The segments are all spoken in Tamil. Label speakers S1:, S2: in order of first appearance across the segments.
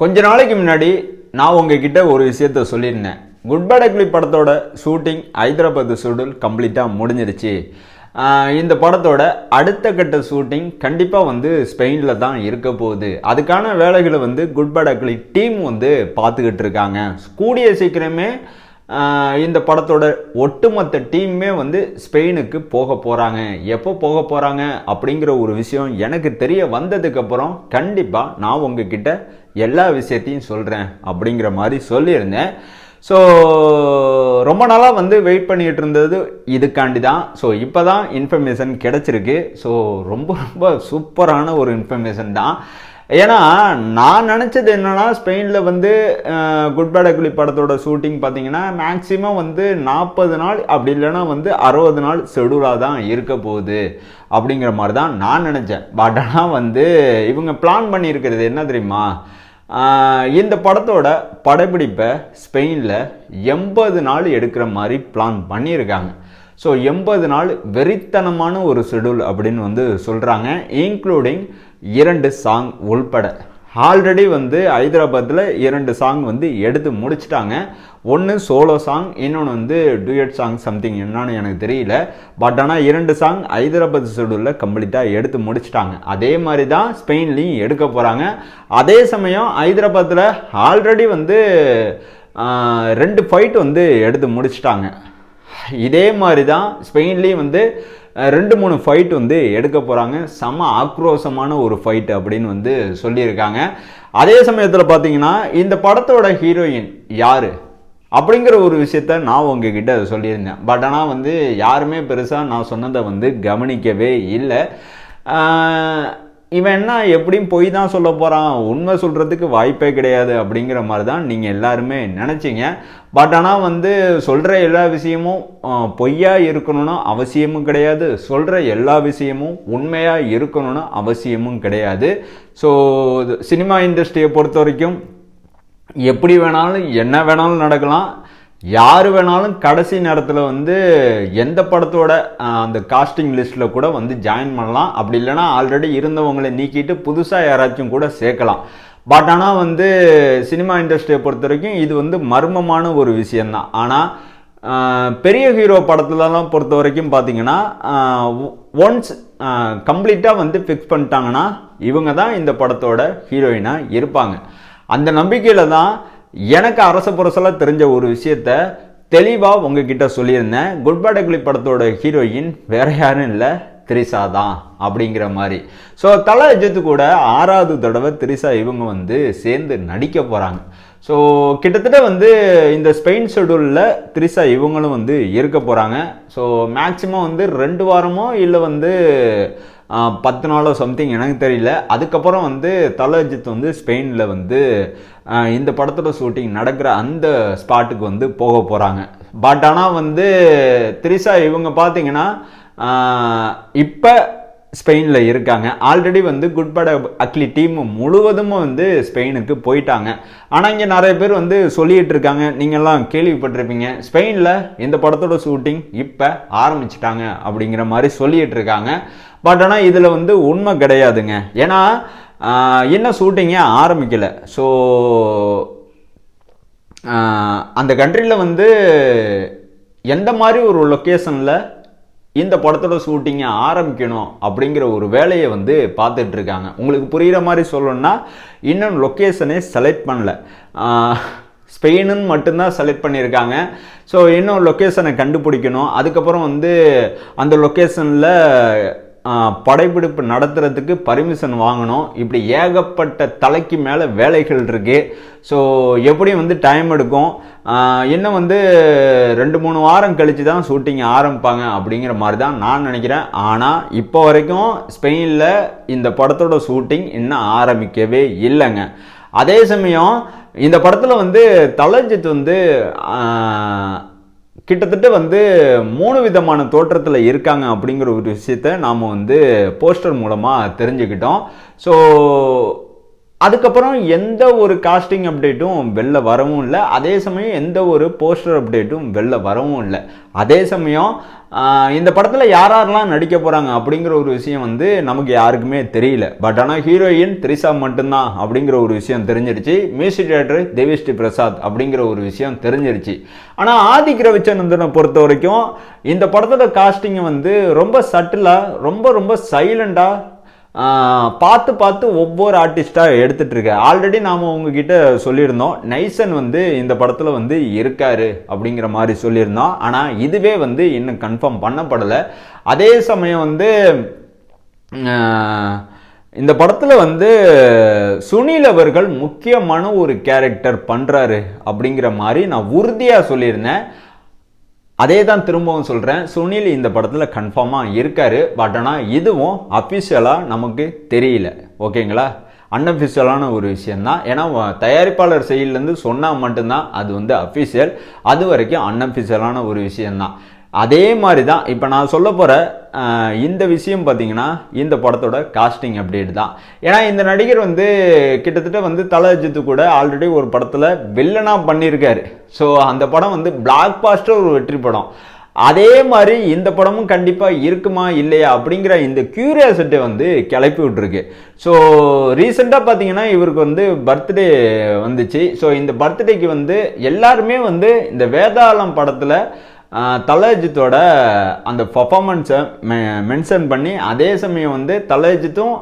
S1: கொஞ்ச நாளைக்கு முன்னாடி நான் உங்ககிட்ட ஒரு விஷயத்த சொல்லியிருந்தேன். குட் பேட் அக்லி படத்தோட ஷூட்டிங் ஹைதராபாத் ஷெடியூல் கம்ப்ளீட்டாக முடிஞ்சிருச்சு. இந்த படத்தோட அடுத்த கட்ட ஷூட்டிங் கண்டிப்பாக வந்து ஸ்பெயினில் தான் இருக்க போகுது. அதுக்கான வேலைகளை வந்து குட் பேட் அக்லி டீம் வந்து பார்த்துக்கிட்டு இருக்காங்க. கூடிய சீக்கிரமே இந்த படத்தோட ஒட்டுமொத்த டீமுமே வந்து ஸ்பெயினுக்கு போக போகிறாங்க எப்போ போக போகிறாங்க அப்படிங்கிற ஒரு விஷயம் எனக்கு தெரிய வந்ததுக்கப்புறம் கண்டிப்பாக நான் உங்ககிட்ட எல்லா விஷயத்தையும் சொல்கிறேன் அப்படிங்கிற மாதிரி சொல்லியிருந்தேன். ஸோ ரொம்ப நாளாக வந்து வெயிட் பண்ணிகிட்டு இருந்தது இதுக்காண்டி தான் ஸோ இப்போ தான் இன்ஃபர்மேஷன் கிடச்சிருக்கு. ஸோ ரொம்ப ரொம்ப சூப்பரான ஒரு இன்ஃபர்மேஷன் தான். ஏன்னா நான் நினச்சது என்னென்னா ஸ்பெயினில் வந்து குட் பேட் அக்லி படத்தோட ஷூட்டிங் பார்த்தீங்கன்னா மேக்ஸிமம் வந்து நாற்பது நாள் அப்படி இல்லைன்னா வந்து அறுபது நாள் ஷெடியூலாக தான் இருக்க போகுது அப்படிங்கிற மாதிரி தான் நான் நினச்சேன். பட் ஆனால் வந்து இவங்க பிளான் பண்ணியிருக்கிறது என்ன தெரியுமா? இந்த படத்தோட படப்பிடிப்பை ஸ்பெயினில் எண்பது நாள் எடுக்கிற மாதிரி பிளான் பண்ணியிருக்காங்க. ஸோ எண்பது நாள் வெறித்தனமான ஒரு ஷெடியூல் அப்படின்னு வந்து சொல்கிறாங்க இன்க்ளூடிங் இரண்டு சாங் உள்பட. ஆல்ரெடி வந்து ஹைதராபாத்தில் இரண்டு சாங் வந்து எடுத்து முடிச்சிட்டாங்க. ஒன்று சோலோ சாங் இன்னொன்று வந்து டூயட் சாங் சம்திங் என்னன்னு எனக்கு தெரியல. பட் ஆனால் இரண்டு சாங் ஹைதராபாத் ஷெடியூலில் கம்ப்ளீட்டாக எடுத்து முடிச்சிட்டாங்க. அதே மாதிரி தான் ஸ்பெயின்லேயும் எடுக்க போகிறாங்க அதே சமயம் ஹைதராபாத்தில் ஆல்ரெடி வந்து ரெண்டு ஃபைட் வந்து எடுத்து முடிச்சிட்டாங்க. இதே மாதிரி தான் ஸ்பெயின்லேயும் வந்து ரெண்டு மூணு ஃபைட் வந்து எடுக்க போகிறாங்க செம ஆக்ரோஷமான ஒரு ஃபைட் அப்படின்னு வந்து சொல்லியிருக்காங்க. அதே சமயத்தில் பார்த்தீங்கன்னா இந்த படத்தோட ஹீரோயின் யார்? அப்படிங்கிற ஒரு விஷயத்த நான் உங்ககிட்ட சொல்லியிருந்தேன். பட் ஆனால் வந்து யாருமே பெருசாக நான் சொன்னதை வந்து கவனிக்கவே இல்லை. இவன் என்ன எப்படியும் பொய் தான் சொல்ல போகிறான் உண்மை சொல்கிறதுக்கு வாய்ப்பே கிடையாது அப்படிங்கிற மாதிரி தான் நீங்கள் எல்லாருமே நினச்சிங்க. பட் ஆனால் வந்து சொல்கிற எல்லா விஷயமும் பொய்யாக பொய்யா இருக்கணும்னு அவசியமும் கிடையாது. சொல்கிற எல்லா விஷயமும் உண்மையாக இருக்கணும்னு அவசியமும் கிடையாது. ஸோ சினிமா இண்டஸ்ட்ரியை பொறுத்த வரைக்கும் எப்படி வேணாலும் என்ன வேணாலும் நடக்கலாம். யார் வேணாலும் கடைசி நேரத்தில் வந்து எந்த படத்தோட அந்த காஸ்டிங் லிஸ்ட்டில் கூட வந்து ஜாயின் பண்ணலாம். அப்படி இல்லைன்னா ஆல்ரெடி இருந்தவங்களை நீக்கிட்டு புதுசாக யாராச்சும் கூட சேர்க்கலாம். பட் ஆனால் வந்து சினிமா இண்டஸ்ட்ரியை பொறுத்த வரைக்கும் இது வந்து மர்மமான ஒரு விஷயந்தான் ஆனால் பெரிய ஹீரோ படத்துலலாம் பொறுத்த வரைக்கும் பார்த்தீங்கன்னா ஒன்ஸ் கம்ப்ளீட்டாக வந்து ஃபிக்ஸ் பண்ணிட்டாங்கன்னா இவங்க தான் இந்த படத்தோட ஹீரோயினாக இருப்பாங்க. அந்த நம்பிக்கையில் தான் எனக்கு அரச புரசலாக தெரிஞ்ச ஒரு விஷயத்த தெளிவாக உங்ககிட்ட சொல்லியிருந்தேன். குட் பேட் அக்லி படத்தோட ஹீரோயின் வேற யாரும் இல்லை திரிசா தான் அப்படிங்கிற மாதிரி. ஸோ தல அஜித்து கூட ஆறாவது தடவை திரிசா இவங்க வந்து சேர்ந்து நடிக்க போகிறாங்க ஸோ கிட்டத்தட்ட வந்து இந்த ஸ்பெயின் ஷெடியூலில் திரிசா இவங்களும் வந்து இருக்க போகிறாங்க ஸோ மேக்சிமம் வந்து ரெண்டு வாரமோ இல்லை வந்து பத்து நாளோ சம்திங் எனக்கு தெரியல. அதுக்கப்புறம் வந்து தல அஜித் வந்து ஸ்பெயினில் வந்து இந்த படத்தோட ஷூட்டிங் நடக்கிற அந்த ஸ்பாட்டுக்கு வந்து போக போகிறாங்க பட் ஆனால் வந்து திரிசா இவங்க பார்த்தீங்கன்னா இப்போ ஸ்பெயினில் இருக்காங்க. ஆல்ரெடி வந்து குட்பட அக்லி டீம் முழுவதும் வந்து ஸ்பெயினுக்கு போயிட்டாங்க. ஆனால் இங்கே நிறைய பேர் வந்து சொல்லிகிட்டு இருக்காங்க. நீங்கள்லாம் கேள்விப்பட்டிருப்பீங்க. ஸ்பெயினில் இந்த படத்தோட ஷூட்டிங் இப்போ ஆரம்பிச்சிட்டாங்க அப்படிங்கிற மாதிரி சொல்லிகிட்டு இருக்காங்க. பட் ஆனால் இதில் வந்து உண்மை கிடையாதுங்க. ஏன்னா இன்னும் ஷூட்டிங்கே ஆரம்பிக்கலை. ஸோ அந்த கண்ட்ரியில் வந்து எந்த மாதிரி ஒரு லொக்கேஷனில் இந்த படத்தோட ஷூட்டிங்கை ஆரம்பிக்கணும் அப்படிங்கிற ஒரு வேலையை வந்து பார்த்துட்டு இருக்காங்க. உங்களுக்கு புரிகிற மாதிரி சொல்லணும்னா இன்னும் லொக்கேஷனே செலக்ட் பண்ணல. ஸ்பெயினுன்னு மட்டும்தான் செலக்ட் பண்ணியிருக்காங்க. ஸோ இன்னும் லொக்கேஷனை கண்டுபிடிக்கணும். அதுக்கப்புறம் வந்து அந்த லொக்கேஷனில் படைப்பிடிப்பு நடத்துகிறதுக்கு பர்மிஷன் வாங்கணும். இப்படி ஏகப்பட்ட தலைக்கு மேலே வேலைகள் இருக்குது ஸோ எப்படியும் வந்து டைம் எடுக்கும். இன்னும் வந்து ரெண்டு மூணு வாரம் கழித்து தான் ஷூட்டிங் ஆரம்பிப்பாங்க அப்படிங்கிற மாதிரி தான் நான் நினைக்கிறேன். ஆனால் இப்போ வரைக்கும் ஸ்பெயினில் இந்த படத்தோட ஷூட்டிங் இன்னும் ஆரம்பிக்கவே இல்லைங்க. அதே சமயம் இந்த படத்தில் வந்து தலஜித் வந்து கிட்டத்தட்ட வந்து மூணு விதமான தோற்றத்தில் இருக்காங்க அப்படிங்கிற ஒரு விஷயத்த நாம் வந்து போஸ்டர் மூலமாக தெரிஞ்சுக்கிட்டோம். ஸோ அதுக்கப்புறம் எந்த ஒரு காஸ்டிங் அப்டேட்டும் வெளில வரவும் இல்லை. அதே சமயம் எந்த ஒரு போஸ்டர் அப்டேட்டும் வெளில வரவும் இல்லை. அதே சமயம் இந்த படத்தில் யார் யாரெல்லாம் நடிக்க போகிறாங்க அப்படிங்கிற ஒரு விஷயம் வந்து நமக்கு யாருக்குமே தெரியல. பட் ஆனால் ஹீரோயின் த்ரிஷா மட்டும்தான் அப்படிங்கிற ஒரு விஷயம் தெரிஞ்சிருச்சு. மியூசிக் டேரக்டர் தேவிஸ்ரீ பிரசாத் அப்படிங்கிற ஒரு விஷயம் தெரிஞ்சிருச்சு. ஆனால் ஆதிக் ரவிச்சந்திரனை பொறுத்த வரைக்கும் இந்த படத்தோட காஸ்டிங்கை வந்து ரொம்ப சட்டிலாக ரொம்ப ரொம்ப சைலண்டாக பார்த்து பார்த்து ஒவ்வொரு ஆர்டிஸ்ட்டாக எடுத்துட்டு ஆல்ரெடி நாம் உங்ககிட்ட சொல்லியிருந்தோம். நைசன் வந்து இந்த படத்தில் வந்து இருக்காரு அப்படிங்கிற மாதிரி சொல்லியிருந்தோம். ஆனால் இதுவே வந்து இன்னும் கன்ஃபார்ம் பண்ணப்படலை. அதே சமயம் வந்து இந்த படத்தில் வந்து சுனில் அவர்கள் முக்கியமான ஒரு கேரக்டர் பண்ணுறாரு அப்படிங்கிற மாதிரி நான் உறுதியாக சொல்லியிருந்தேன். அதே தான் திரும்பவும் சொல்கிறேன் சுனில் இந்த படத்தில் கன்ஃபார்மாக இருக்கார். பட் ஆனால் இதுவும் அஃபிஷியலாக நமக்கு தெரியல. ஓகேங்களா? அன்அஃபிஷியலான ஒரு விஷயந்தான் ஏன்னா தயாரிப்பாளர் சைட்லேருந்து சொன்னால் மட்டும்தான் அது வந்து அஃபிஷியல் அது வரைக்கும் அன்அஃபிஷியலான ஒரு விஷயந்தான் அதே மாதிரி தான் இப்போ நான் சொல்ல போகிற இந்த விஷயம் பார்த்தீங்கன்னா இந்த படத்தோட காஸ்டிங் அப்டேட் தான். ஏன்னா இந்த நடிகர் வந்து கிட்டத்தட்ட வந்து தலஜித்து கூட ஆல்ரெடி ஒரு படத்தில் வில்லனாக பண்ணியிருக்காரு. ஸோ அந்த படம் வந்து பிளாக் பாஸ்டர் ஒரு வெற்றி படம். அதே மாதிரி இந்த படமும் கண்டிப்பாக இருக்குமா இல்லையா அப்படிங்கிற இந்த கியூரியாசிட்டி வந்து கிளப்பி விட்டுருக்கு. ஸோ ரீசெண்டாக பார்த்தீங்கன்னா இவருக்கு வந்து பர்த்டே வந்துச்சு. ஸோ இந்த பர்த்டேக்கு வந்து எல்லாருமே வந்து இந்த வேதாளம் படத்தில் தலஜித்தோட அந்த பர்ஃபார்மன்ஸை மென்ஷன் பண்ணி அதே சமயம் வந்து தலஜித்தும்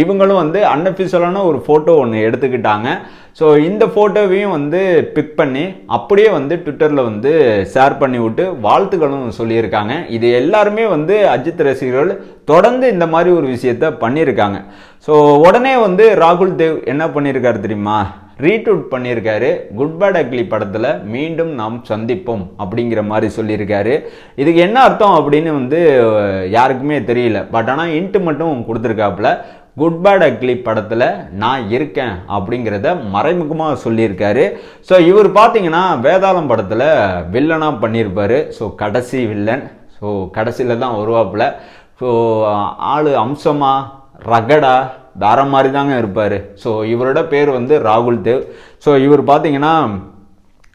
S1: இவங்களும் வந்து அன்அஃபிஷியலான ஒரு ஃபோட்டோ ஒன்று எடுத்துக்கிட்டாங்க. ஸோ இந்த ஃபோட்டோவையும் வந்து பிக் பண்ணி அப்படியே வந்து ட்விட்டரில் வந்து ஷேர் பண்ணி விட்டு வாழ்த்துக்களும் சொல்லியிருக்காங்க. இது எல்லாருமே வந்து அஜித் ரசிகர்கள் தொடர்ந்து இந்த மாதிரி ஒரு விஷயத்த பண்ணியிருக்காங்க. ஸோ உடனே வந்து ராகுல் தேவ் என்ன பண்ணியிருக்காரு தெரியுமா? ரீட்வீட் பண்ணியிருக்காரு. குட் பேட் அக்லி படத்தில் மீண்டும் நாம் சந்திப்போம் அப்படிங்கிற மாதிரி சொல்லியிருக்காரு. இதுக்கு என்ன அர்த்தம் அப்படின்னு வந்து யாருக்குமே தெரியல. பட் ஆனால் இன்ட்டு மட்டும் கொடுத்துருக்காப்புல. குட் பேட் அக்லி படத்தில் நான் இருக்கேன் அப்படிங்கிறத மறைமுகமாக சொல்லியிருக்காரு. ஸோ இவர் பார்த்தீங்கன்னா வேதாளம் படத்தில் வில்லனாக பண்ணியிருப்பார். ஸோ கடைசி வில்லன் ஸோ கடைசியில் தான் வருவாப்புல. ஸோ ஆள் அம்சமாக ரகடா தாரம் மாதிரி தாங்க இருப்பார். ஸோ இவரோட பேர் வந்து ராகுல் தேவ். ஸோ இவர் பார்த்தீங்கன்னா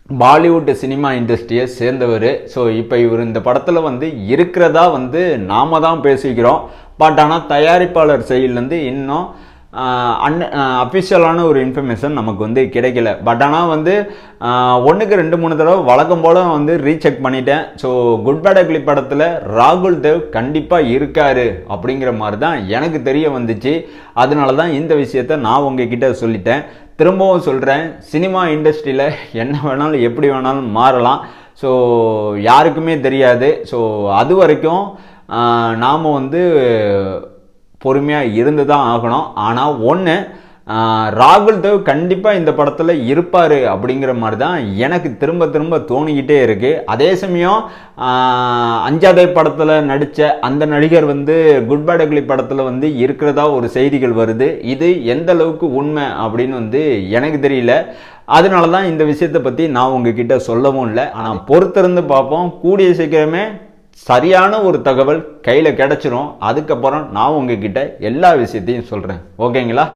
S1: பாலிவுட் சினிமா இண்டஸ்ட்ரியை சேர்ந்தவர். ஸோ இப்போ இவர் இந்த படத்தில் வந்து இருக்கிறதா வந்து நாம தான் பேசிக்கிறோம். பட் ஆனால் தயாரிப்பாளர் செயல்லேருந்து இன்னும் அன் அஃபிஷியலான ஒரு இன்ஃபர்மேஷன் நமக்கு வந்து கிடைக்கல. பட் ஆனால் வந்து ஒன்றுக்கு ரெண்டு மூணு தடவை வழக்கம் போல் வந்து ரீசெக் பண்ணிட்டேன். ஸோ குட் பேட் அக்லி படத்தில் ராகுல் தேவ் கண்டிப்பாக இருக்கார் அப்படிங்கிற மாதிரி தான் எனக்கு தெரிய வந்துச்சு. அதனால தான் இந்த விஷயத்த நான் உங்ககிட்ட சொல்லிட்டேன். திரும்பவும் சொல்கிறேன் சினிமா இண்டஸ்ட்ரியில் என்ன வேணாலும் எப்படி வேணாலும் மாறலாம். ஸோ யாருக்குமே தெரியாது. ஸோ அது வரைக்கும் நாம் வந்து பொறுமையாக இருந்து தான் ஆகணும் ஆனால் ஒன்று ராகுல் தேவ் கண்டிப்பாக இந்த படத்தில் இருப்பார் அப்படிங்கிற மாதிரி தான் எனக்கு திரும்ப திரும்ப தோணிக்கிட்டே இருக்குது அதே சமயம் அஞ்சாதே படத்தில் நடித்த அந்த நடிகர் வந்து குட் பேட் அக்லி படத்தில் வந்து இருக்கிறதா ஒரு செய்திகள் வருது. இது எந்த அளவுக்கு உண்மை அப்படின்னு வந்து எனக்கு தெரியல. அதனால தான் இந்த விஷயத்தை பற்றி நான் உங்ககிட்ட சொல்லவும் இல்லை. ஆனால் பொறுத்திருந்து பார்ப்போம். கூடிய சீக்கிரமே சரியான ஒரு தகவல் கையில் கிடச்சிரும். அதுக்கப்புறம் நான் உங்ககிட்ட எல்லா விஷயத்தையும் சொல்கிறேன் ஓகேங்களா?